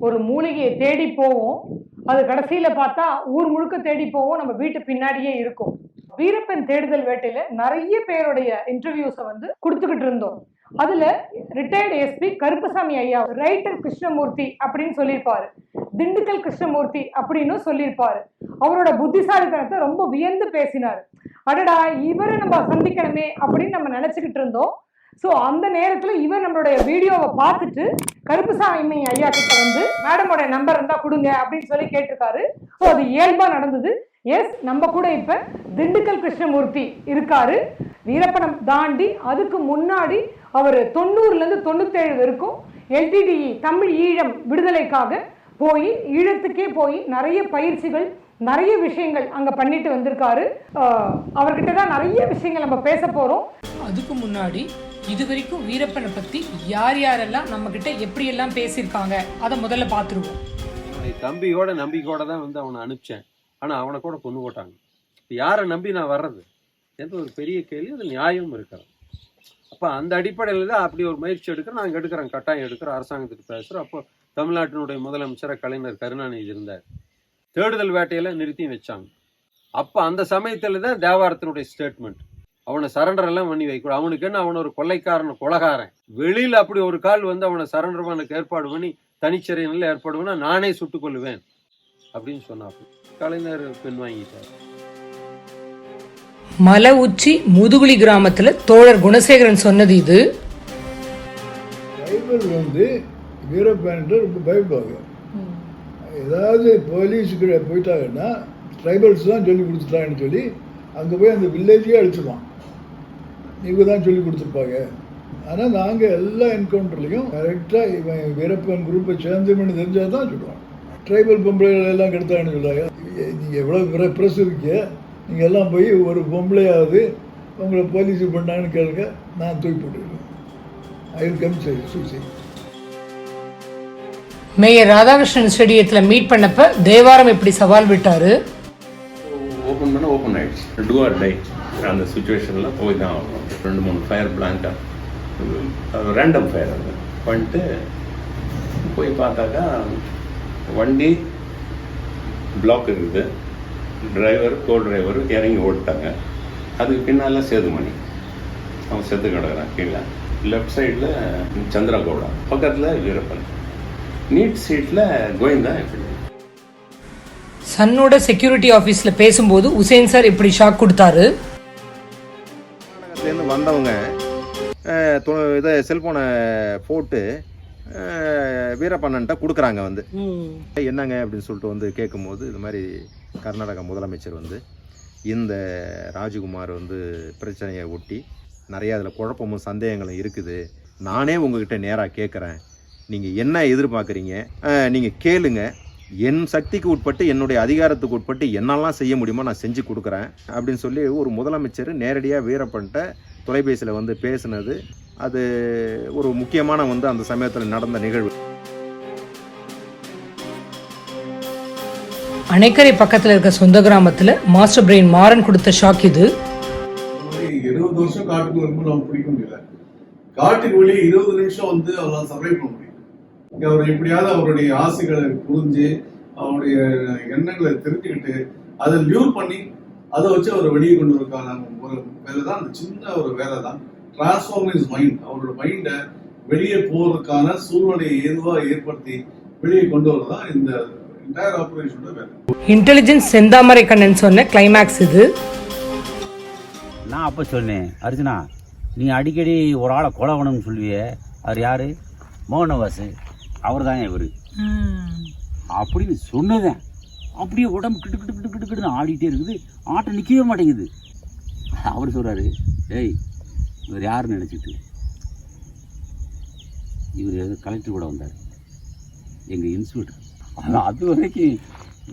ஒரு மூலிகையை தேடி போவோம். அது கடைசியில் பார்த்தா ஊர் முழுக்க தேடி போவோம். நம்ம வீட்டு பின்னாடியே இருக்கும். வீரப்பன் தேடுதல் வேட்டையில நிறைய பேருடைய இன்டர்வியூஸை வந்து கொடுத்துக்கிட்டு இருந்தோம். அதுல ரிட்டையர்டு எஸ்பி கருப்பசாமி ஐயா ரைட்டர் கிருஷ்ணமூர்த்தி அப்படின்னு சொல்லியிருப்பாரு. திண்டுக்கல் கிருஷ்ணமூர்த்தி அப்படின்னு சொல்லியிருப்பாரு. அவரோட புத்திசாலித்தனத்தை ரொம்ப வியந்து பேசினார். அடடா இவரை நம்ம சந்திக்கணுமே அப்படின்னு நம்ம நினைச்சுக்கிட்டு இருந்தோம். ஸோ அந்த நேரத்தில் இவர் நம்மளுடைய வீடியோவை பார்த்துட்டு கருப்புசாமி ஐயா கிட்ட வந்து மேடமோட நம்பர் இருந்தால் கொடுங்க அப்படின்னு சொல்லி கேட்டிருக்காரு. ஸோ அது இயல்பாக நடந்தது. எஸ் நம்ம கூட இப்போ திண்டுக்கல் கிருஷ்ணமூர்த்தி இருக்காரு. வீரப்பனம் தாண்டி அதுக்கு முன்னாடி அவர் தொண்ணூறுலேருந்து தொண்ணூத்தேழு வரைக்கும் எல்டிடிஇ தமிழ் ஈழம் விடுதலைக்காக போய் ஈழத்துக்கே போய் நிறைய பயிற்சிகள் நிறைய விஷயங்கள் அங்கே பண்ணிட்டு வந்திருக்காரு. அவர்கிட்ட தான் நிறைய விஷயங்கள் நம்ம பேச போகிறோம் அதுக்கு முன்னாடி இது வரைக்கும் வீரப்பனை பத்தி யார் யாரெல்லாம் நம்ம கிட்ட எப்படி எல்லாம் பேசியிருக்காங்க அதை முதல்ல பார்த்துருவோம். என்னுடைய தம்பியோட நம்பிக்கையோட தான் வந்து அவனை அனுப்பிச்சேன். ஆனால் அவனை கூட கொண்டு போட்டாங்க. இப்போ யாரை நம்பி நான் வர்றது? எந்த ஒரு பெரிய கேள்வி அது நியாயம் இருக்கிறது. அப்போ அந்த அடிப்படையில் தான் அப்படி ஒரு முயற்சி எடுக்கிறேன். நாங்கள் எடுக்கிறோம் கட்டாயம் எடுக்கிறோம் அரசாங்கத்துக்கு பேசுகிறோம் அப்போ தமிழ்நாட்டினுடைய முதலமைச்சராக கலைஞர் கருணாநிதி இருந்தார். தேடுதல் வேட்டையில நிறுத்தி வச்சாங்க. அப்போ அந்த சமயத்தில் தான் தேவாரத்தினுடைய ஸ்டேட்மெண்ட் அவனை சரண்டர் எல்லாம் பண்ணி வைக்கூடாது அவனுக்கு என்ன? அவன் ஒரு கொள்ளைக்காரன் கொலகாரன். வெளியில் அப்படி ஒரு கால் வந்து அவனை சரண்டர் பண்ணக்கு ஏற்பாடு பண்ணி தனிச்சிறையில் ஏற்பாடு பண்ணா நானே சுட்டுக் கொள்ளுவேன் அப்படின்னு சொன்னாப்பு. கலைஞர் பின் வாங்கிட்டார். மலை உச்சி முதுகுளி கிராமத்துல தோழர் குணசேகரன் சொன்னது இது. ட்ரைபல் வந்து வீரப்பேன்ட்டு ரொம்ப பயப்படுவாங்க. ஏதாவது போலீஸுக்கு போயிட்டாங்கன்னா ட்ரைபல்ஸ் தான் சொல்லி கொடுத்துட்டாங்கன்னு சொல்லி அங்கே போய் அந்த வில்லேஜையே அழிச்சிடுவான் இவங்க தான் சொல்லி கொடுத்துருப்பாங்க. ஆனால் நாங்கள் எல்லா என்கவுண்டர்லையும் கரெக்டாக இவன் வீரப்பன் குரூப்பை சேர்ந்துமென்னு தெரிஞ்சால் தான் சொல்லுவான். ட்ரைபல் பொம்பளைகள் எல்லாம் கெடுத்தாங்கன்னு சொல்கிறாங்க நீங்கள் எவ்வளோ ப்ரெஸ் இருக்கீங்க. நீங்கள் எல்லாம் போய் ஒரு பொம்பளையாவது உங்களை போலீஸ் பண்ணாங்கன்னு கேளுங்க. நான் தூக்கி போட்டுருக்கேன் I will come suicide mayor Radhakrishnan ஸ்டேடியத்தில் மீட் பண்ணப்ப தேவாரம் இப்படி சவால் விட்டாரு? ஓப்பன் பண்ண ஓப்பன் ஆயிடுச்சு. டூ ஆர் டை அந்த சுச்சுவேஷனில் போய் தான் ஆகணும். ரெண்டு மூணு ஃபயர் பிளாங்காக ரேண்டம் ஃபயர் அது. வந்துட்டு போய் பார்த்தாக்கா வண்டி பிளாக் இருக்குது. டிரைவர் கோ டிரைவர் இறங்கி ஓடிட்டாங்க. அதுக்கு பின்னால் சேதுமணி. அவன் செத்து கிடக்குறான் கீழே. லெஃப்ட் சைடில் சந்திரா பக்கத்தில் வீரப்பன். நீட் சீட்டில் கோவிந்தா இப்படி சன்னோட செக்யூரிட்டி ஆபீஸ்ல பேசும்போது உசேன் சார் இப்படி ஷாக் கொடுத்தாரு. கர்நாடகத்துலேருந்து வந்தவங்க இதை செல்ஃபோனை போட்டு வீரப்பண்ணன்ட்ட கொடுக்குறாங்க வந்து. என்னங்க அப்படின்னு சொல்லிட்டு வந்து கேட்கும்போது இது மாதிரி கர்நாடக முதலமைச்சர் வந்து இந்த ராஜகுமார் வந்து பிரச்சனையை ஒட்டி நிறைய அதில் குழப்பமும் சந்தேகங்களும் இருக்குது. நானே உங்ககிட்ட நேராக கேட்குறேன் நீங்கள் என்ன எதிர்பார்க்குறீங்க? நீங்கள் கேளுங்க. என் சக்திக்கு உட்பட்டு என்னுடைய அதிகாரத்துக்கு உட்பட்டு என்னெல்லாம் செய்ய முடியுமோ நான் செஞ்சு கொடுக்குறேன் அப்படின்னு சொல்லி ஒரு முதலமைச்சர் நேரடியாக வீரப்பன்ட்ட தொலைபேசியில் வந்து பேசுனது. அது ஒரு முக்கியமான வந்து அந்த சமயத்தில் நடந்த நிகழ்வு. அணைக்கரை பக்கத்துல இருக்க சொந்த கிராமத்துல மாஸ்டர் பிரெயின் மாறன் கொடுத்த ஷாக் இது. இருபது வருஷம் காட்டுக்குள்ள இருக்கும்போது நம்ம பிடிக்க முடியல. காட்டுக்கு வெளியே இருபது நிமிஷம் வந்து அவரால் சர்வை பண்ண முடியும் அவர் எப்படியாவது அவருடைய ஆசைகளை புரிஞ்சு அவருடைய எண்ணங்களை தெரிஞ்சுக்கிட்டு அதை லியூர் பண்ணி அதை வச்சு அவர் வெளியே கொண்டு வரக்கான ஒரு வேலை தான் அந்த சின்ன ஒரு வேலை தான் டிரான்ஸ்ஃபார்ம் இஸ் மைண்ட் அவரோட மைண்டை வெளியே போறதுக்கான சூழ்நிலையை ஏதுவா ஏற்படுத்தி வெளியே கொண்டு வரதான் இந்த என்டையர் ஆபரேஷனோட வேலை. இன்டெலிஜென்ஸ் செந்தாமரை கண்ணன் சொன்ன கிளைமேக்ஸ் இது. நான் அப்போ சொன்னேன் அர்ஜுனா நீ அடிக்கடி ஒரு ஆளை கொலை பண்ணணும்னு சொல்லுவியே? அவர் யாரு? மோகனவாசு அவர் தான் இவர். அப்படின்னு சொன்னதேன் அப்படியே உடம்பு கிட்டு கிட்டு கிட்டு கிட்டு கிட்டு ஆடிட்டே இருக்குது. ஆட்டம் நிற்கவே மாட்டேங்குது. அவர் சொல்றாரு டேய் இவர் யாருன்னு நினச்சிட்டு? இவர் கலெக்டர் கூட வந்தார். எங்கள் இன்ஸ்டியூட் ஆனால் அது வரைக்கும்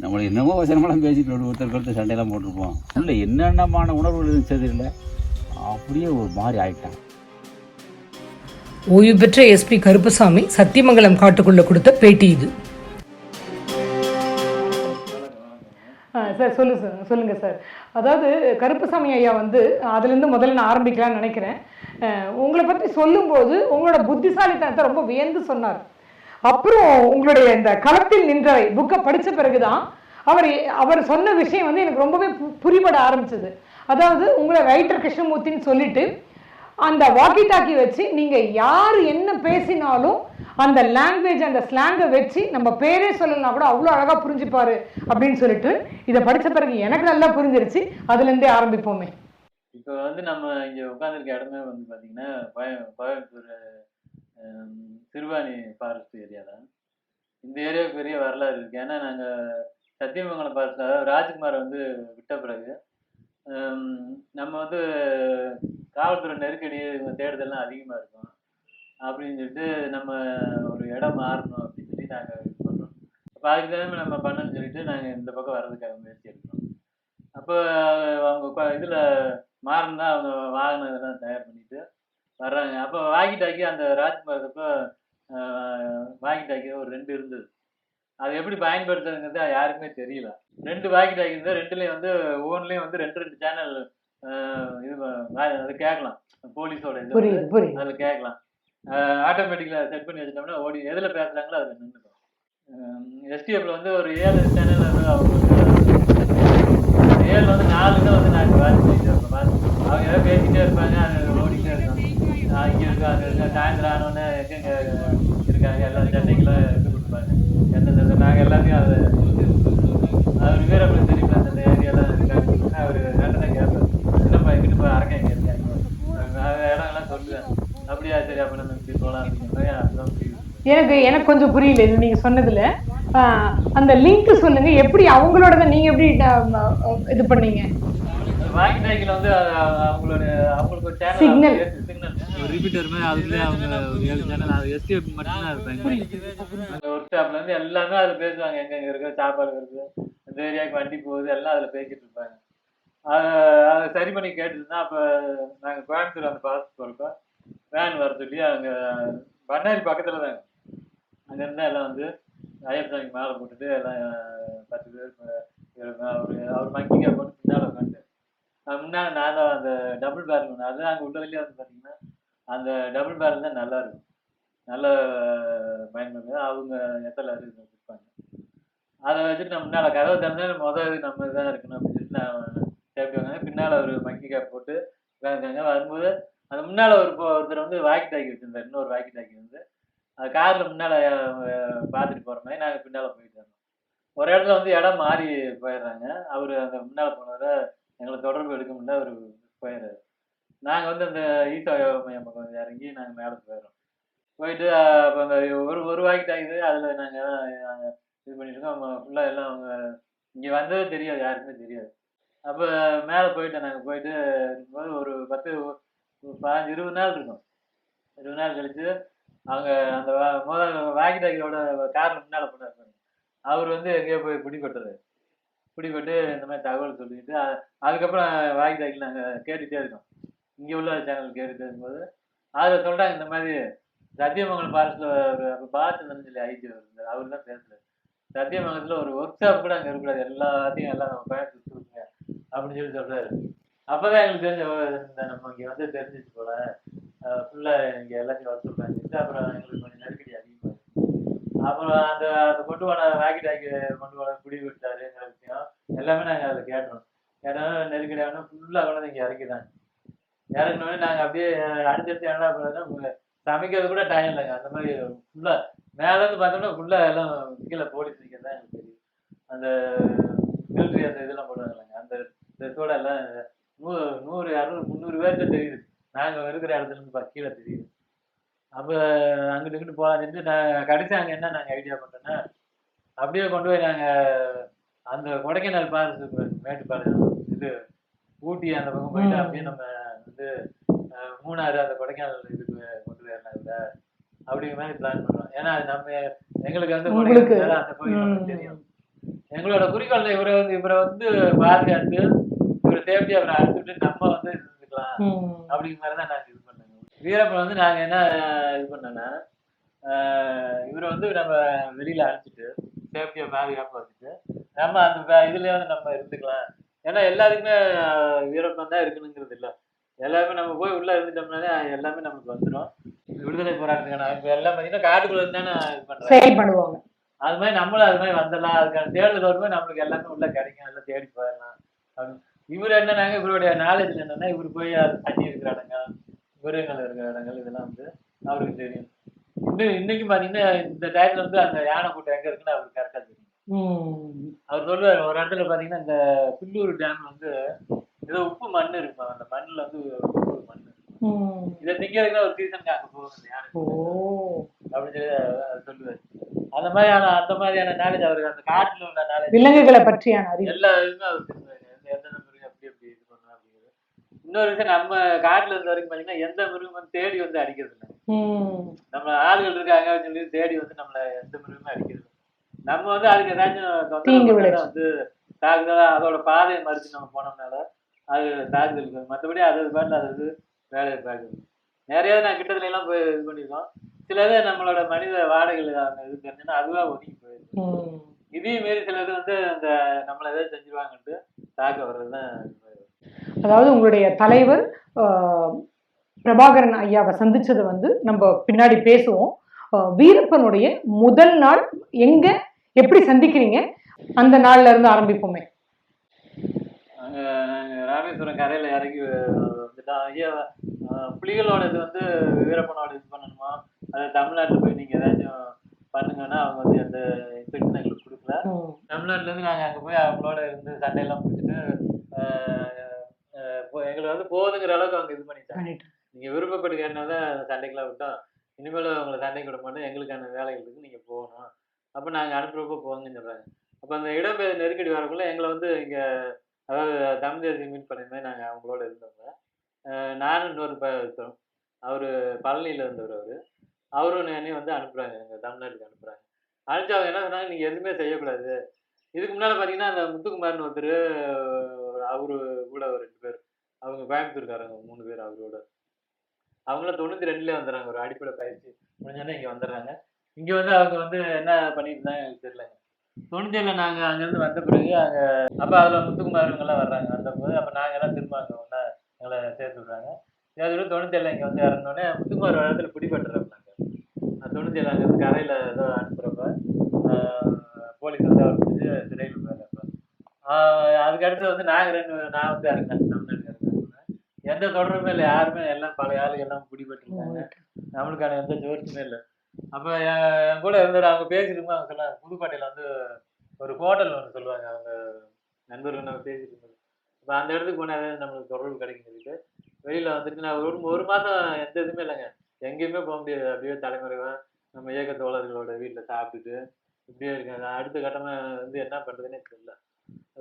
நம்மளை என்னமோ வசனமெல்லாம் பேசிட்டு ஒருத்தருக்கு ஒருத்தர் சண்டையெல்லாம் போட்டிருப்போம். இல்லை என்னென்னமான உணர்வுகள் இருந்துச்சு இல்லை. அப்படியே ஒரு மாதிரி ஆயிட்டான். ஓய்வு பெற்ற எஸ்பி கருப்பசாமி சத்தியமங்கலம் காட்டுக்குள்ள கொடுத்த பேட்டி இது. சார் சொல்லு சார். சொல்லுங்க சார். அதாவது கருப்பசாமி ஐயா வந்து அதுலேருந்து முதல்ல நான் ஆரம்பிக்கலாம்னு நினைக்கிறேன். உங்களை பற்றி சொல்லும்போது உங்களோட புத்திசாலித்தனத்தை ரொம்ப வியந்து சொன்னார். அப்புறம் உங்களுடைய இந்த களத்தில் நின்றவை புக்கை படித்த பிறகுதான் அவர் அவர் சொன்ன விஷயம் வந்து எனக்கு ரொம்பவே பு- புரிபட ஆரம்பிச்சது. அதாவது உங்களை ரைட்டர் கிருஷ்ணமூர்த்தின்னு சொல்லிட்டு அந்த வாக்கி டாக்கி வச்சு நீங்கள் யார் என்ன பேசினாலும் அந்த லாங்குவேஜ் அந்த ஸ்லாங்கை வச்சு நம்ம பேரே சொல்லலாம் கூட அவ்வளோ அழகாக புரிஞ்சுப்பார் அப்படின்னு சொல்லிட்டு இதை படித்த பிறகு எனக்கு நல்லா புரிஞ்சிருச்சு. அதுலேருந்தே ஆரம்பிப்போமே. இப்போ வந்து நம்ம இங்கே உட்காந்துருக்க இடமே வந்து பார்த்தீங்கன்னா Coimbatore hmm, Siruvani forest area தான். இந்த ஏரியாவுக்கு பெரிய வரலாறு இருக்குது ஏன்னா நாங்கள் சத்தியமங்கலம் ஃபாரஸ்ட் அதாவது ராஜ்குமார் வந்து விட்ட பிறகு நம்ம வந்து காவல்துறை நெருக்கடி இவங்க தேடுதல்லாம் அதிகமா இருக்கும். அப்படின்னு சொல்லிட்டு நம்ம ஒரு இடம் மாறணும் அப்படின்னு சொல்லி நாங்கள் இது பண்ணுறோம் அப்போ அதுக்கு தகுந்த நம்ம பண்ணணும்னு சொல்லிட்டு நாங்கள் இந்த பக்கம் வர்றதுக்காக முயற்சி எடுக்கிறோம். அப்போ அவங்க இதில் இதுல மாறினா அவங்க வாகனம் இதெல்லாம் தயார் பண்ணிட்டு வர்றாங்க. அப்போ வாக்கி டாக்கி அந்த ராஜ்குமார் இருக்கப்போ வாக்கி டாக்கி ஒரு ரெண்டு இருந்தது. அது எப்படி பயன்படுத்துறதுங்கிறது அது யாருக்குமே தெரியல. ரெண்டு வாக்கி டாக்கி இருந்தால் ரெண்டுலேயும் வந்து ஒவ்வொன்றுலேயும் வந்து ரெண்டு ரெண்டு சேனல் இது அது கேட்கலாம். போலீஸோட இது அதில் கேட்கலாம். ஆட்டோமேட்டிக்கில் செட் பண்ணி வச்சுட்டோம்னா ஓடி எதில் பேசுகிறாங்களோ அதில் நின்றுக்கும் எஸ்டிஎஃப்ல வந்து ஒரு ஏழு சேனல் வந்து அவங்க ஏழு வந்து நாலு தான் வந்து நாங்கள் வாட்ச் பண்ணிட்டு இருப்போம் வாட்ச் அவங்க ஏதோ பேசிக்கிட்டே இருப்பாங்க அது ஓடிக்கிட்டே இருக்கும். ஆஹ் இங்க இருக்கு அங்க இருக்கு சாயந்தரம் ஆனோடனே எங்கெங்க இருக்காங்க எல்லாம் சென்னைக்குலாம் இது கொடுப்பாங்க. எந்தெந்த நாங்கள் எல்லாத்தையும் அதை அவர் வீரப்பன் தெரியுமா? அந்த ஏரியாலாம் இருக்காங்க. அவர் ரெண்டனை கேட்பார் என்னப்பா எங்கிட்டு போய் அரங்க எங்க இருக்காங்க நான் இடங்கள்லாம் சொல்லுவேன் அப்படியா சரி அப்போ அதுதான் புரியுது எனக்கு எனக்கு கொஞ்சம் புரியல இது நீங்க சொன்னதுல. அந்த லிங்க் சொல்லுங்க. எப்படி அவங்களோட நீங்க எப்படி இது பண்ணீங்க? வாங்கி டாக்கில் வந்து அவங்களோட அவங்களுக்கு ஒரு சேனல் Signal. சிக்னல் ஒரு ரிப்பீட்டர் மாதிரி அதுலேயே அவங்க ஒரு ஏழு சேனல் அது எஸ்டிஎஃப் மட்டும்தான் இருப்பாங்க. அந்த ஒர்க் ஷாப்ல இருந்து எல்லாமே அதில் பேசுவாங்க. எங்கெங்க இருக்கு சாப்பாடு இருக்கு இந்த ஏரியாவுக்கு வண்டி போகுது எல்லாம் அதில் பேசிட்டு இருப்பாங்க. அதை அதை சரி பண்ணி கேட்டுருந்தா அப்போ நாங்கள் கோயம்புத்தூர் அந்த பாஸ் போகிறப்ப வேன் வர சொல்லி அங்கே பண்ணாரி பக்கத்தில் தாங்க அங்கே இருந்தால் எல்லாம் வந்து ஐயப்ப சாமிக்கு மேலே போட்டுட்டு எல்லாம் பத்து பேர் அவர் அவர் மங்கிங்க போட்டு பின்னால் உட்காந்து முன்னாடி நான் தான் அந்த டபுள் பேரல் ஒன்று அது அங்கே உள்ளதுலேயே வந்து பார்த்தீங்கன்னா அந்த டபுள் பேரல் தான் நல்லா இருக்கும். நல்ல பயன்படுது. அவங்க எத்தனை இருப்பாங்க அதை வச்சுட்டு நம்ம முன்னால் கதவை திறந்தா முதல் நம்ம தான் இருக்கணும் அப்படின்னு சொல்லிட்டு நான் சேஃப்டி வாங்க பின்னால் ஒரு மங்கி கேப் போட்டு உட்காந்துருக்காங்க வரும்போது அந்த முன்னால் ஒரு ஒருத்தர் வந்து வாக்கி டாக்கி வச்சிருந்தார். இன்னொரு வாக்கி டாக்கி வந்து. அது காரில் முன்னால் பார்த்துட்டு போகிற மாதிரி நாங்கள் பின்னால் போயிட்டு வந்தோம். ஒரு இடத்துல வந்து இடம் மாறி போயிடுறாங்க. அவர் அந்த முன்னால் போனவரை எங்களை தொடர்பு எடுக்க முடியல. அவர் போயிடுறாரு. நாங்கள் வந்து அந்த ஈசா மையம் பக்கம் இறங்கி நாங்கள் மேலே போயிடுறோம். போயிட்டு அப்போ அந்த ஒரு ஒரு வாக்கி டாக்கி அதில் நாங்கள் இது பண்ணிட்டு இருக்கோம். ஃபுல்லாக எல்லாம் அவங்க இங்கே வந்ததே தெரியாது. யாருக்குமே தெரியாது. அப்போ மேலே போயிட்டோம். நாங்கள் போயிட்டு இருக்கும்போது ஒரு பத்து ஒரு பதினஞ்சு இருபது நாள் இருக்கும். இருபது நாள் கழித்து அவங்க அந்த வா- முதல் தாக்கியோட டாக்கியோட கார் முன்னால் போனார் அவர் வந்து எங்கேயோ போய் பிடிபட்டுறாரு பிடிபட்டு இந்த மாதிரி தகவல் சொல்லிட்டு அதுக்கப்புறம் வாக்கி டாக்கில் நாங்கள் கேட்டுகிட்டே இருக்கோம். இங்கே உள்ள சேனல் கேட்டுகிட்டே இருக்கும்போது அதில் சொல்கிறாங்க இந்த மாதிரி சத்தியமங்கலம் ஃபாரஸ்ட்டில் ஒரு அப்போ பாலச்சந்திரன் சொல்லி ஐஜி இருந்தார். அவர் தான் பேசுகிறார் சத்தியமங்கலத்தில் ஒரு ஒர்க் ஷாப் கூட அங்கே இருக்கக்கூடாது. எல்லாத்தையும் எல்லாம் நம்ம பயன் கொடுத்துருங்க அப்படின்னு சொல்லி சொல்கிறாரு அப்பதான் எங்களுக்கு தெரிஞ்ச இந்த நம்ம இங்கே வந்து தெரிஞ்சிச்சு போல. ஃபுல்லாக இங்கே எல்லாத்தையும் வர சொல்றாங்க அப்புறம் எங்களுக்கு கொஞ்சம் நெருக்கடி அதிகமாக அப்புறம் அந்த அந்த கொண்டு போன ராக்கெட் ஆக்கி கொண்டு போன குடி விட்டாருங்கிற விஷயம் எல்லாமே நாங்கள் அதை கேட்டோம். கேட்டோம் நெருக்கடியான ஃபுல்லாக கொண்டு வந்து இங்கே இறக்கிட்டாங்க. இறங்கினோடனே நாங்கள் அப்படியே அடுத்தடுத்து என்ன பண்ணுறதுன்னா சமைக்கிறது கூட டைம் இல்லைங்க. அந்த மாதிரி ஃபுல்லாக மேலேருந்து பார்த்தோம்னா ஃபுல்லாக எல்லாம் கீழே போலீஸ் நிற்கிறது தான் எனக்கு தெரியும். அந்த மிலிட்ரி அந்த இதெல்லாம் போடுவாங்க இல்லைங்க அந்த ட்ரெஸ்ஸோட எல்லாம் நூறு நூறு இரநூறு பேர்கிட்ட தெரியுது நாங்கள் இருக்கிற இடத்துல இருந்து கீழே தெரியுது அப்போ அங்கிட்டு இங்கிட்டு போகலான்னு நான் கடைசி அங்கே என்ன நாங்கள் ஐடியா பண்ணோன்னா அப்படியே கொண்டு போய் நாங்கள் அந்த கொடைக்கானல் பாரு மேட்டுப்பாளையம் இது ஊட்டி அந்த பக்கம் போயிட்டு. அப்படியே நம்ம வந்து மூணாறு அந்த கொடைக்கானல் இதுக்கு கொண்டு போயிடலாம் இதில் அப்படிங்கிற மாதிரி பிளான் பண்ணுறோம் ஏன்னா அது நம்ம எங்களுக்கு வந்து. கொடைக்கானல் அந்த. நமக்கு தெரியும் எங்களோட குறிக்கோள் இவரை வந்து இவரை வந்து பாதுகாத்து இவரை சேஃப்டி அவரை அழைச்சு விட்டு நம்ம வந்து இருந்துக்கலாம் ம். அப்படிங்கிற மாதிரி தான் நாங்கள் இது பண்ணோங்க. வீரப்பன் வந்து நாங்கள் என்ன இது பண்ணோன்னா இவரை வந்து நம்ம வெளியில் அழைச்சிட்டு சேஃப்டியை பாதுகாப்பாக வச்சுட்டு நம்ம அந்த இதுலயே வந்து நம்ம இருந்துக்கலாம். ஏன்னா எல்லாருக்குமே வீரப்பன் தான் இருக்கணுங்கிறது இல்லை. எல்லாமே நம்ம போய் உள்ளே இருந்துட்டோம்னாலே எல்லாமே நமக்கு வந்துடும் விடுதலை போராட்டத்துக்கான இப்ப எல்லாம் பாத்தீங்கன்னா காட்டுக்குள்ள இருந்து தானே இது பண்ணுவாங்க. அது மாதிரி நம்மளும் அது மாதிரி வந்துடலாம். அதுக்கான தேடுதல் வரும்போது நம்மளுக்கு எல்லாமே உள்ள கிடைக்கும். எல்லாம் தேடி போயிடலாம். அப்படின்னு. இவர் என்னன்னாங்க இவருடைய நாலேஜ் என்னன்னா இவர் போய் தண்ணி இருக்கிற இடங்கள் மிருகங்கள் இருக்கிற இடங்கள் இதெல்லாம் வந்து அவருக்கு தெரியும். இன்னும் இன்னைக்கு பாத்தீங்கன்னா இந்த டயத்துல வந்து அந்த யானை கூட்டம் எங்க இருக்குன்னு அவருக்கு கரெக்டா தெரியும். அவர் சொல்லுவார் ஒரு இடத்துல பாத்தீங்கன்னா இந்த பில்லூர் டேம் வந்து ஏதோ உப்பு மண் இருக்கும் அந்த மண்ணுல வந்து உப்பு மண். இதை திங்கிறதுக்கு ஒரு சீசனுக்கு அங்க போகும் யானை அப்படின்னு சொல்லி சொல்லுவார். அந்த மாதிரியான அந்த மாதிரியான நாலேஜ் அவருக்கு அந்த காட்டுல உள்ள நாலேஜ் விலங்குகளை பற்றியான எல்லா இதுவுமே அவர் தெரிஞ்சுவாரு எந்த எந்த மிருகம் எப்படி எப்படி இது பண்ணணும் அப்படிங்கிறது இன்னொரு விஷயம் நம்ம காட்டுல இருந்த வரைக்கும் பாத்தீங்கன்னா எந்த மிருகம் வந்து தேடி வந்து அடிக்கிறது இல்லை. நம்ம ஆளுகள் இருக்காங்க சொல்லி தேடி வந்து நம்மள எந்த மிருகமும் அடிக்கிறது. நம்ம வந்து அதுக்கு ஏதாச்சும் வந்து தாக்குதலா அதோட பாதையை மறிச்சு நம்ம போனோம்னால அது தாக்குதல் மற்றபடி அது பாட்டில் அது இது வேலையை பார்க்குது. நிறைய நான் கிட்டத்துல எல்லாம் போய் இது பண்ணியிருக்கோம் சிலது நம்மளோட மனித வாடகைகள் அவங்க இது தெரிஞ்சுன்னா அதுவா ஒதுங்கி ம். இதையும் மீறி சிலது வந்து அந்த நம்மளை எதாவது செஞ்சிருவாங்கன்ட்டு தாக்க வர்றது தான் அதாவது உங்களுடைய தலைவர் ஆஹ், பிரபாகரன் ஐயாவை சந்திச்சது வந்து நம்ம பின்னாடி பேசுவோம். வீரப்பனுடைய முதல் நாள் எங்க எப்படி சந்திக்கிறீங்க? அந்த நாள்ல இருந்து ஆரம்பிப்போமே. ராமேஸ்வரம் கரையில இறங்கி வந்துட்டோம் ஐயா புலிகளோட இது வந்து வீரப்பனோட இது பண்ணணுமா? அது தமிழ்நாட்டுல போய் நீங்க ஏதாச்சும் பண்ணுங்கன்னா அவங்க வந்து எந்த இன்ஸ்ட்ரக்ஷன் எங்களுக்கு கொடுக்கல. தமிழ்நாட்டுல இருந்து நாங்க அங்க போய் அவங்களோட இருந்து சண்டையெல்லாம் முடிச்சுட்டு அஹ், அஹ், போ- எங்களுக்கு வந்து போதுங்கிற அளவுக்கு அவங்க இது பண்ணிட்டாங்க. பண்ணிட்டு. நீங்க அந்த சண்டைக்கெல்லாம் விட்டோம் இனிமேல் உங்களை சண்டைக்கு விட மாட்டோம் எங்களுக்கான வேலைகள் இருக்கு நீங்க போகணும். அப்ப நாங்க அனுப்புறப்ப போங்கன்னு சொல்றாங்க. அப்ப அந்த இடம்பெயர் நெருக்கடி வரக்குள்ள எங்களை வந்து இங்க அதாவது தமிழ் தேசிய மீட் பண்ண மாதிரி நாங்கள் அவங்களோட இருந்தவங்க நானும் இன்னொரு ப ஒருத்தரும். அவர் பழனியில் இருந்தவர் அவர். அவரும் என்னையும் வந்து அனுப்புகிறாங்க எங்கள் தமிழ்நாட்டுக்கு அனுப்புகிறாங்க அனுப்பிச்சு அவங்க என்ன சொன்னாங்க நீங்கள் எதுவுமே செய்யக்கூடாது. இதுக்கு முன்னால் பார்த்தீங்கன்னா அந்த முத்துக்குமார்னு ஒருத்தர் அவரு கூட ஒரு ரெண்டு பேர் அவங்க கோயம்புத்தூர்காரங்க மூணு பேர் அவரோட. அவங்களும் தொண்ணூற்றி ரெண்டுலேயே வந்துடுறாங்க ஒரு அடிப்படை பயிற்சி முடிஞ்சோடனே இங்கே வந்துடுறாங்க. இங்கே வந்து அவங்க வந்து என்ன பண்ணிட்டு இருந்தாங்க எனக்கு தெரியலங்க தொண்ணூற்றி ஏழில் நாங்கள் அங்கேருந்து வந்த பிறகு அங்கே அப்போ அதில் முத்துக்குமார் இவங்கெல்லாம் வர்றாங்க வந்தபோது அப்போ நாங்கள் எல்லாம் திரும்ப அங்கே ஒன்றா எங்களை சேர்த்து விடுறாங்க. ஏதாவது தொண்ணூற்றி ஏழில் இங்கே வந்து இறந்தோடனே முத்துக்குமார் ஒரு இடத்துல பிடிபட்டுறோம் நாங்கள் தொண்ணூற்றி ஏழு கரையில் ஏதோ அனுப்புகிறப்ப போலீஸ் வந்து அவர் பிடிச்சி சிறையில் அதுக்கு அடுத்து வந்து நாங்கள் ரெண்டு நான் வந்து இறங்கினேன் எந்த தொடர்புமே இல்லை யாருமே எல்லாம் பழைய ஆளுங்க எல்லாம் பிடிபட்டுருக்காங்க நம்மளுக்கான எந்த ஜோர்ஸுமே இல்லை. அப்போ என் கூட இருந்தவர் அவங்க பேசிட்டு அவங்க சொன்னாங்க புதுக்கோட்டையில் வந்து ஒரு ஹோட்டல் ஒன்று சொல்லுவாங்க அவங்க நண்பர்கள் நம்ம பேசிட்டு அப்போ அந்த இடத்துக்கு போனால் நம்மளுக்கு தொடர்பு கிடைக்கும் வெளியில் வந்துட்டு நான் ஒரு ஒரு மாதம் எந்த இதுவுமே இல்லைங்க. எங்கேயுமே போக முடியாது அப்படியே தலைமுறைவாக நம்ம இயக்க தோழர்களோட வீட்டில் சாப்பிட்டுட்டு இப்படியே இருக்காங்க அடுத்த கட்டமாக வந்து என்ன பண்ணுறதுன்னே தெரியல.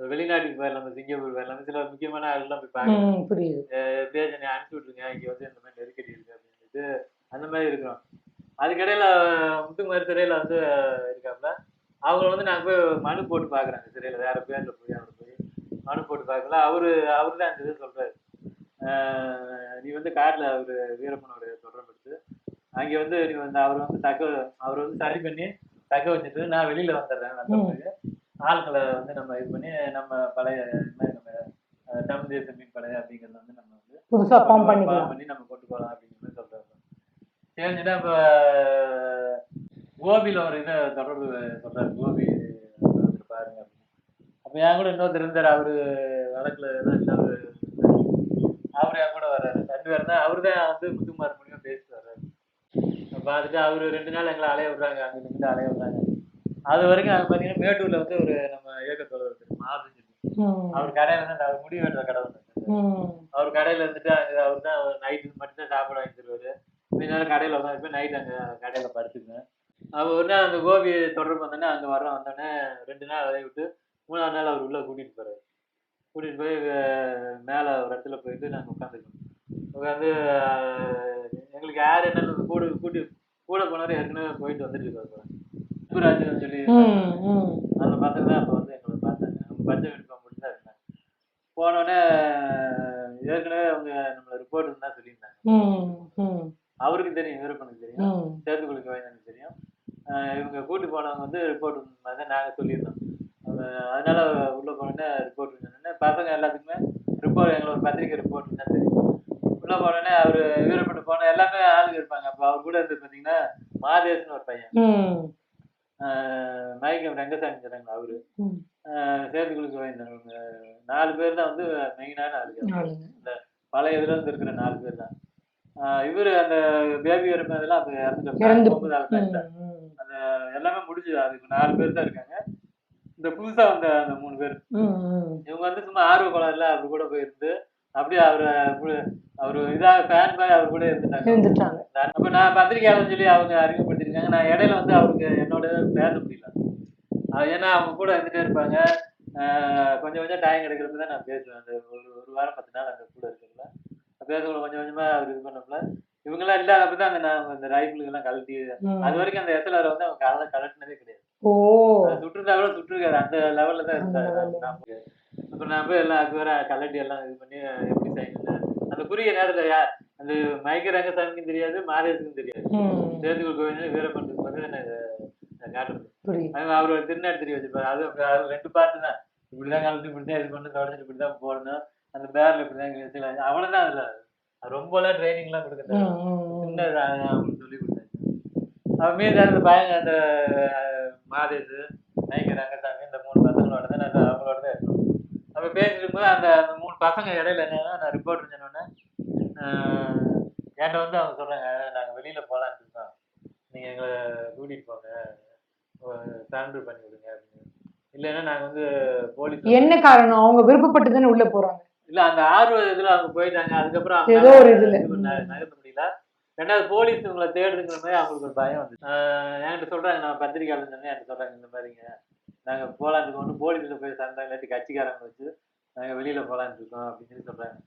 வெளிநாட்டுக்கு போயிடலாம் சிங்கப்பூர் போயிடலாம் சில முக்கியமான ஆளுலாம் போய் பார்க்கலாம் ம், புரியுது. எப்படியாச்சும் என்னை அனுப்பிச்சி விட்ருங்க இங்கே வந்து இந்த மாதிரி நெருக்கடி இருக்கு அப்படின்னு சொல்லிட்டு அந்த மாதிரி இருக்கிறோம். அதுக்கிடையில முத்துக்குமாரி சிறையில் வந்து இருக்காப்புல அவங்க வந்து நாங்கள் போய் மனு போட்டு பார்க்குறாங்க சிறையில் வேற பேரில் போய் அவர் போய் மனு போட்டு பார்க்கல. அவரு அவரு தான் இந்த இது சொல்றாரு. ஆஹ் நீ வந்து காட்டில் அவர் வீரப்பனோட தொடர்பு எடுத்து அங்கே வந்து நீ வந்து அவர் வந்து தக்க அவர் வந்து சரி பண்ணி தக்க வச்சுட்டு நான் வெளியில வந்துடுறேன் வந்த ஆட்களை வந்து நம்ம இது பண்ணி நம்ம பழைய நம்ம தமிழ் தேச மீன் படை அப்படிங்கிறத வந்து நம்ம வந்து புதுசா ஃபார்ம் பண்ணிக்கலாம். பண்ணி நம்ம கொண்டு போகலாம் மாதிரி சொல்றாரு தெரிஞ்சுட்டா இப்போ கோபியில் ஒரு இதை தொடர்பு சொல்றாரு. கோபி பாருங்க அப்படின்னு. அப்போ என் கூட இன்னொருத்தர் இருந்தார். அவரு வழக்குல இருந்தாரு. அவர் என் கூட வர்றாரு. ரெண்டு பேரும் தான் அவர் தான் வந்து முத்துக்குமார் மூலியமா பேசிட்டு வர்றாரு. பார்த்துட்டு அவர் ரெண்டு நாள் எங்களை அலைய விடுறாங்க. அங்கே நின்று அலைய விடுறாங்க. அது வரைக்கும் அங்கே பார்த்தீங்கன்னா மேட்டூர்ல வந்து ஒரு நம்ம இயக்கத்தோட ஒருத்தர் மாதம் ம். அவர் கடையில தான் அவர் முடி வெட்டுற கடை வந்து. அவர் கடையில இருந்துட்டு அங்க அவர் தான் நைட்டு மட்டும் தான் சாப்பாடு வாங்கி தருவாரு கொஞ்ச நேரம் கடையில உட்காந்து போய் நைட் அங்க கடையில படுத்துக்குவேன். அவர் ஒரு நாள் அந்த கோபி தொடர்பு வந்தோடனே அங்க வர்றோம் வந்தோடனே ரெண்டு நாள் விளைய விட்டு மூணாவது நாள் அவர் உள்ள கூட்டிட்டு போறாரு. கூட்டிட்டு போய் மேல ஒரு இடத்துல போயிட்டு நாங்க உட்காந்துருக்கோம் உட்காந்து எங்களுக்கு யார் என்ன கூட கூட்டி கூட போனவர் ஏற்கனவே போயிட்டு வந்துட்டு இருக்காரு. சுப்புராஜன் சொல்லி. அந்த பசங்க தான் அப்போ வந்து எங்களை பார்த்தாங்க பச்சை மட்டும் தான் இருந்தாங்க போனோடனே ஏற்கனவே அவங்க நம்மளை ரிப்போர்ட் தான் சொல்லியிருந்தாங்க. ம், ம், அவருக்கு தெரியும் வீரப்பனுக்கு தெரியும். ம். சேத்துக்குழிக்கு வாய்ந்தனுக்கு தெரியும். இவங்க கூட்டி போனவங்க வந்து ரிப்போர்ட் மாதிரி தான் நாங்கள் சொல்லியிருந்தோம். அதனால உள்ள போனோடனே ரிப்போர்ட் சொன்னோடனே பசங்க எல்லாத்துக்குமே ரிப்போர்ட் எங்களோட பத்திரிக்கை ரிப்போர்ட் தான் தெரியும். உள்ள போனோடனே அவரு வீரப்பட்டு போன எல்லாமே ஆளுங்க இருப்பாங்க. அப்ப அவர் கூட இருந்து பாத்தீங்கன்னா மாதேஷ்னு ஒரு பையன். மயக்கம் ரங்கசாமி சொல்றாங்க அவரு. கோவிந்தன் இவங்க நாலு பேர் தான் வந்து மெயினான ஆளுங்க. ஆளுங்க. பழைய இதுல இருந்து இருக்கிற நாலு பேர் தான். இவரு அந்த பேபி இருப்பதெல்லாம் அப்ப இறந்துட்டாங்க அந்த எல்லாமே முடிஞ்சது. அதுக்கு நாலு பேர் தான் இருக்காங்க. இந்த புதுசா வந்த அந்த மூணு பேர். இவங்க வந்து சும்மா ஆர்வ குளம்ல அவர் கூட போயிருந்து அப்படியே அவரை அவரு இதாக ஃபேன் மாதிரி அவர் கூட இருந்துட்டாங்க. இருந்துட்டாங்க. அப்ப நான் பத்திரிகையாளர் சொல்லி அவங்க அறிமுகப்படுத்திருக்காங்க. நான் இடையில வந்து அவருக்கு என்னோட பேச முடியல. ஏன்னா அவங்க கூட இருந்துட்டே இருப்பாங்க. கொஞ்சம் கொஞ்சம் டைம் கிடைக்கிறப்ப தான் நான் பேசுவேன். அந்த ஒரு ஒரு வாரம் பத்து நாள் அங்க கூட இருக்கிறதுல பேசக்குள்ள கொஞ்சம் கொஞ்சமா அவர் இது பண்ணப்பல இவங்கெல்லாம் இல்லாதப்ப தான் அந்த நான் இந்த ரைஃபிளுக்கெல்லாம் கழட்டி. அது வரைக்கும் அந்த எஸ்எல்ஆர் வந்து அவங்க கலந்த கலட்டினதே கிடையாது. சுற்றுலா கூட சுற்றுருக்காரு அந்த லெவல்ல தான் இருந்தாரு. நான் போய் எல்லாம் அது வேற கலட்டி எல்லாம் இது பண்ணி எப்படி செய்யணும் அந்த குறுகிய நேரத்துல யா- அந்த மயக்க ரங்கசாமிக்கும் தெரியாது மாதேஷுக்கும் தெரியாது. ம், சேதுக்குள் கோவில் வீரப்பண்டுக்கு வந்து அது அவர் ஒரு திருநாடு வச்சிருப்பாரு. அது அது ரெண்டு பார்ட்டு தான். இப்படிதான் கலந்து இப்படிதான் இது பண்ணு தொடச்சிட்டு இப்படிதான் போடணும். அந்த பேர்ல இப்படிதான் அவ்வளவுதான் அதுல. அது ரொம்ப எல்லாம் ட்ரைனிங் எல்லாம் கொடுக்குறது ம், ம், ம். சின்ன அவங்களுக்கு சொல்லி கொடுத்தாச்சு அவன் மீது அந்த பையன் அந்த மாதேஷ் நைக்க ரங்கசாமி இந்த மூணு பசங்களோட தான் நான் அப்ப பேசிட்டு இருக்கும்போது அந்த அந்த மூணு பசங்க இடையில என்னன்னா நான் ரிப்போர்ட் சொன்னோன்னே என்கிட்ட வந்து அவங்க சொல்றாங்க நாங்க வெளியில போலான்னு இருக்கோம். நீங்க எங்களை கூட்டிட்டு போங்க. சரண்டர் பண்ணி விடுங்க. அப்படின்னு இல்லைன்னா நாங்க வந்து போலீஸ் என்ன காரணம்? அவங்க விருப்பப்பட்டு தானே உள்ள போறாங்க. இல்ல அந்த ஆர்வ இதுல அவங்க போயிட்டாங்க. அதுக்கப்புறம் ஏதோ ஒரு இதுல. நகர்த்த முடியல. ரெண்டாவது போலீஸ் உங்களை தேடுதுங்கிற மாதிரி அவங்களுக்கு ஒரு பயம் வந்து என்கிட்ட சொல்றாங்க நான் பத்திரிக்கையாளர் சொன்னேன். என்கிட்ட சொல்றாங்க இந்த மாதிரிங்க. நாங்கள் போலான்னு இருக்கோம் ஒன்று போய் சண்டை இல்லாட்டி கட்சிக்காரங்க வச்சு நாங்கள் வெளியில் போகலான்னு இருக்கோம் அப்படின்னு சொல்லி சொல்கிறாங்க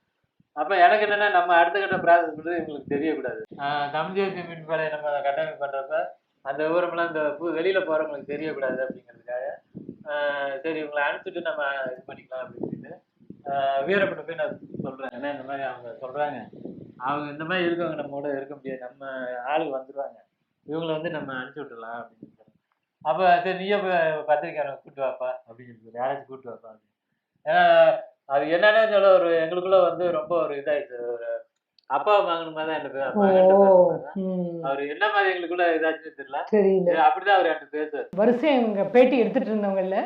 அப்போ எனக்கு என்னென்னா நம்ம அடுத்த கட்ட ப்ராசஸ் பண்றது இவங்களுக்கு தெரியக்கூடாது. ஆஹ் தமிழ் தேசிய மீன் நம்ம கட்டமைப்பு பண்ணுறப்ப அந்த விவரம்லாம் இந்த பு- போகிறவங்களுக்கு தெரியக்கூடாது அப்படிங்கிறதுக்காக சரி இவங்களை அனுப்பிச்சிட்டு நம்ம இது பண்ணிக்கலாம் அப்படின்னு சொல்லிட்டு வீரப்பட்ட போய் நான் சொல்கிறேன் ஏன்னா இந்த மாதிரி அவங்க சொல்கிறாங்க அவங்க இந்த மாதிரி இருக்கவங்க நம்ம கூட இருக்க முடியாது. நம்ம ஆளுக்கு வந்துடுவாங்க இவங்களை வந்து நம்ம அனுப்பிச்சி விட்டுலாம் அப்படின்னு. அப்ப சரி நீயே போய் பத்திரிக்கையாளர் கூட்டு வாப்பா அப்படின்னு சொல்லி யாராச்சும் கூட்டு வாப்பா ஏன்னா அது என்னன்னு சொல்ல ஒரு எங்களுக்குள்ள வந்து ரொம்ப ஒரு இதாயிடுச்சு. ஒரு அப்பா மாதிரி தான். ம், அவர் என்ன மாதிரி எங்களுக்குள்ள இதாச்சுன்னு தெரியல. அப்படிதான் அவர் என்கிட்ட பேசுவார் வரிசையா இவங்க பேட்டி எடுத்துட்டு இருந்தவங்கல்ல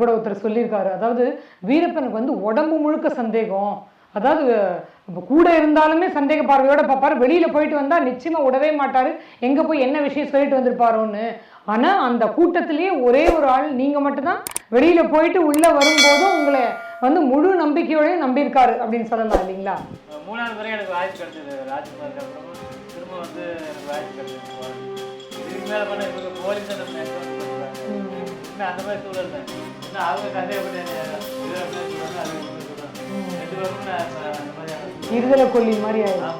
கூட ஒருத்தர் சொல்லியிருக்காரு. அதாவது வீரப்பனுக்கு வந்து உடம்பு முழுக்க சந்தேகம். அதாவது கூட இருந்தாலுமே சந்தேக பார்வையோட பார்ப்பாரு. வெளியில போயிட்டு வந்தா நிச்சயமா விடவே மாட்டாரு. எங்க போய் என்ன விஷயம் சொல்லிட்டு வந்திருப்பாரோன்னு. ஆனா அந்த கூட்டத்திலேயே ஒரே ஒரு ஆள் நீங்க மட்டும்தான். வெளியில போயிட்டு உள்ள வரும்போதும் உங்களை வந்து முழு நம்பிக்கையோடய நம்பியிருக்காரு அப்படின்னு சொல்லலாம் இல்லைங்களா? மூணாவது முறை எனக்கு வாய்ப்பு கிடைச்சது அப்புறமா திரும்ப வந்து எனக்கு வாய்ப்பு கிடைச்சது. இதுக்கு மேல பண்ண இவங்க போலீஸ் அந்த மாதிரி சூழல் தான். இன்னும் அவங்க இப்படி சொல்றாங்க. ரெண்டு பேரும் அந்த இருதலை கொல்லி மாதிரி ஆயிடும்